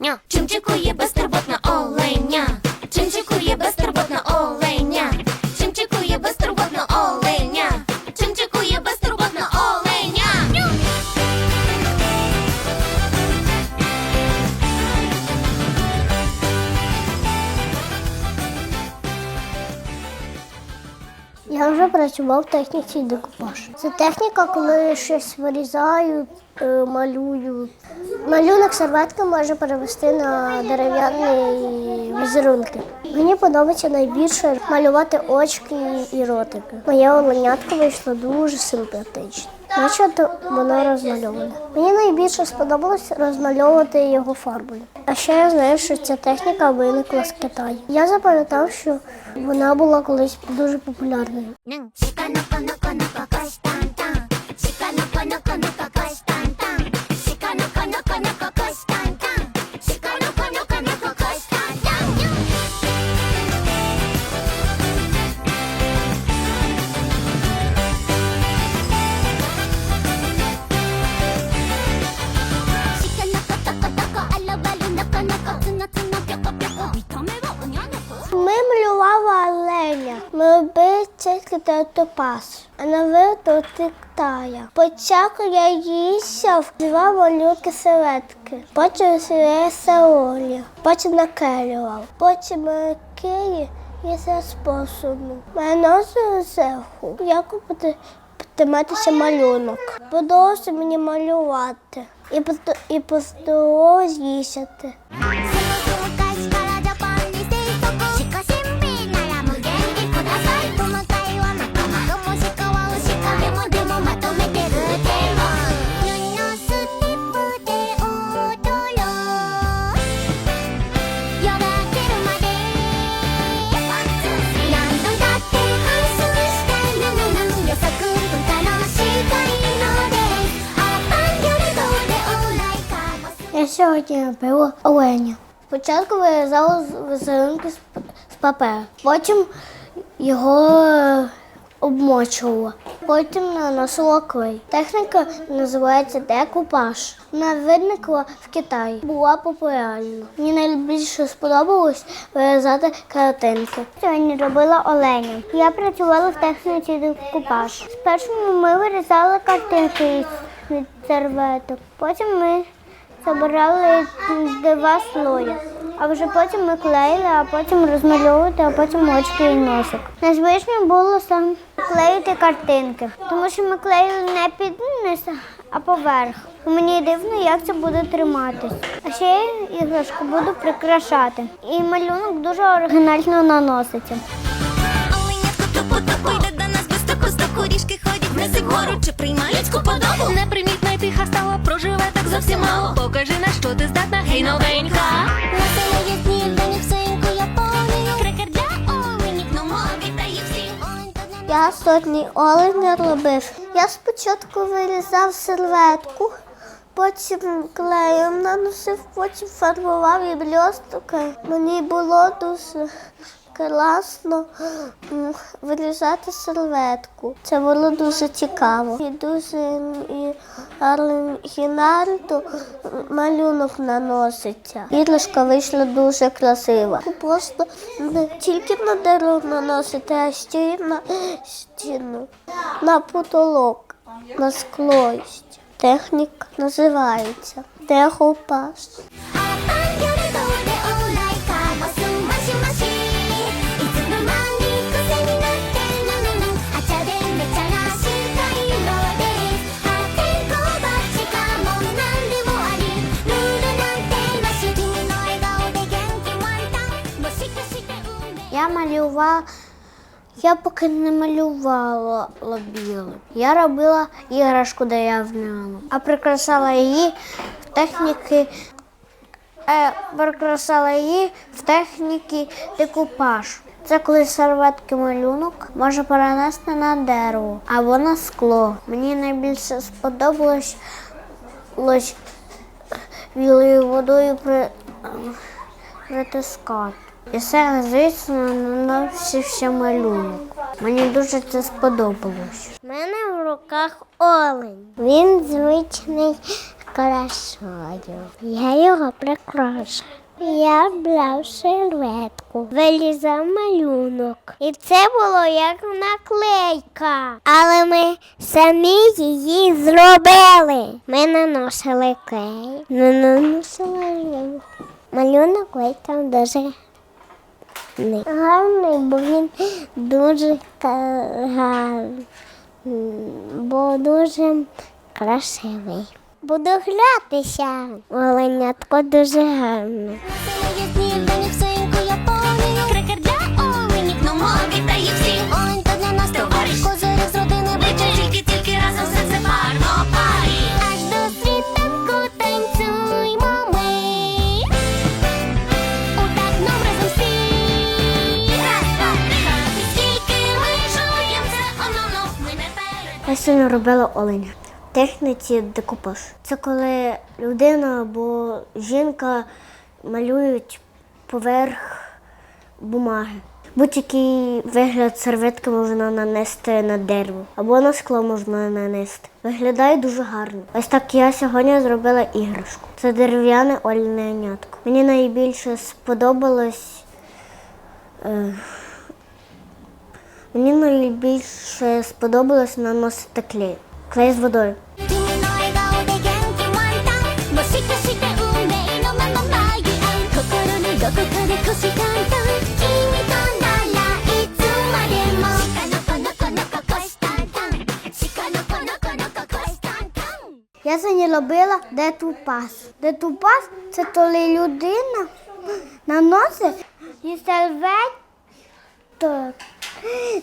ня. Чимчикує безтурботна оленя. Чимчикує безтурботна оленя. Чимчикує безтурботна оленя. Чимчикує безтурботна оленя. Ню. Я вже працював в техніці декупаж. Це техніка, коли щось вирізають, е, малюють. Малюнок серветки може перевести на дерев'яні візерунки. Мені подобається найбільше малювати очки і ротики. Моє оленятко вийшло дуже симпатичне. Наче воно розмальоване. Мені найбільше сподобалось розмальовувати його фарбою. А ще я знаю, що ця техніка виникла з Китаю. Я запам'ятав, що вона була колись дуже популярною. Тільки топаз, а на виту тиктая. Спочатку я їсав два малюки селедки, потім сіреса олі, потім накелював, потім киї і за способу. Мене носили зеху. Як буде підтриматися малюнок. Подобалося мені малювати і, і поступово з'їсти. Сьогодні робила оленя. Спочатку вирізала візерунки з, паперу, потім його обмочувала, потім наносила клей. Техніка називається декупаж. Вона виникла в Китаї, була популярна. Мені найбільше сподобалось вирізати картинки. Сьогодні робила оленя. Я працювала в техніці декупаж. Спершу ми вирізали картинки від серветок, потім ми Забирали два слої, а вже потім ми клеїли, а потім розмальовувати, а потім очки і носик. Незвично було сам клеїти картинки, тому що ми клеїли не під низ, а поверх. Мені дивно, як це буде триматись. А ще я іграшку буду прикрашати. І малюнок дуже оригінально наноситься. Оленятко до нас без току стоку ріжки ходять вниз і вгору Чи приймає людську подобу? Непримітна й тиха стала, проживе так зовсім мало. Покажи на що ти здатна, гей новенька. На селі є Японію Крекер для оленів, ну мові та їх Я сотні оленя робив. Я спочатку вирізав серветку, потім клеєм наносив, потім фарбував і блістки. Мені було дуже класно вирізати серветку. Це було дуже цікаво. І дуже оригінально малюнок наноситься. Іграшка вийшла дуже красива. Просто не тільки на дерево наносити, а ще й на стіну, на потолок, на скло. Техніка називається декупаж. Я поки не малювала білим. Я робила іграшку дерев'яну, а прикрашала її в техніки. Е, прикрашала її в техніки декупаж. Це коли серветки малюнок може перенести на дерево або на скло. Мені найбільше сподобалось білою водою при, притискати. І все, звісно, наносився малюнок. Мені дуже це сподобалось. У мене в руках олень. Він звичний прикрашаю. Я його прикрашаю. Я брав серветку, вилізав малюнок. І це було як наклейка. Але ми самі її зробили. Ми наносили клей, не наносили малюнок там дуже гарний. Гарний, бо він дуже гарний, бо дуже красивий. Буду гратися. Оленятко дуже гарне. Я сьогодні робила оленя. В техніці декупаж. Це коли людина або жінка малюють поверх бумаги. Будь-який вигляд серветки можна нанести на дерево або на скло можна нанести. Виглядає дуже гарно. Ось так я сьогодні зробила іграшку. Це дерев'яне оленятко. Мені найбільше сподобалось. Е, Мені найбільше сподобалось наносити клей. Клей з водою. Я це не робила де тупас. Де тупас це коли людина наносить і серветь.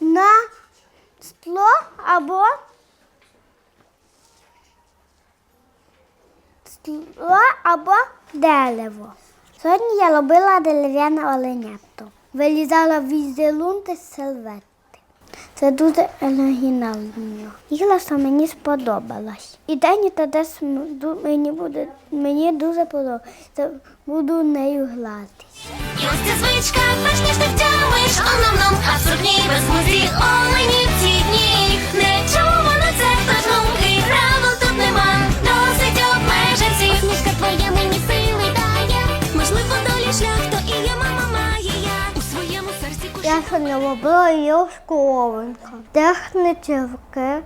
На скло або скло або дерево. Сьогодні я робила дерев'яне оленятко. Вилізала візелун з серветки. Це дуже оригінально. Іграшка мені сподобалась. І Дені та десь мені буде мені дуже подобається. Буду нею гладити. Ось ця звичка, перш ніж ти втямиш оном-ном, а без музі оленів сьогодні робила йошку. Технічевки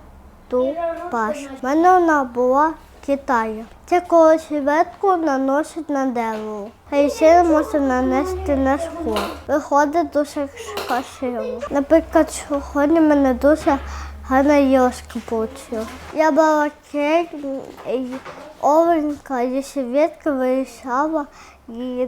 ту паш. У мене вона була в Китаї. Це коли шветку наносять на дерево. А ще можна нанести на шкло. Виходить дуже красиво. Наприклад, сьогодні в мене дуже гарна йошка вийшла. Я брала кейк і овенка і швидко вирішала і,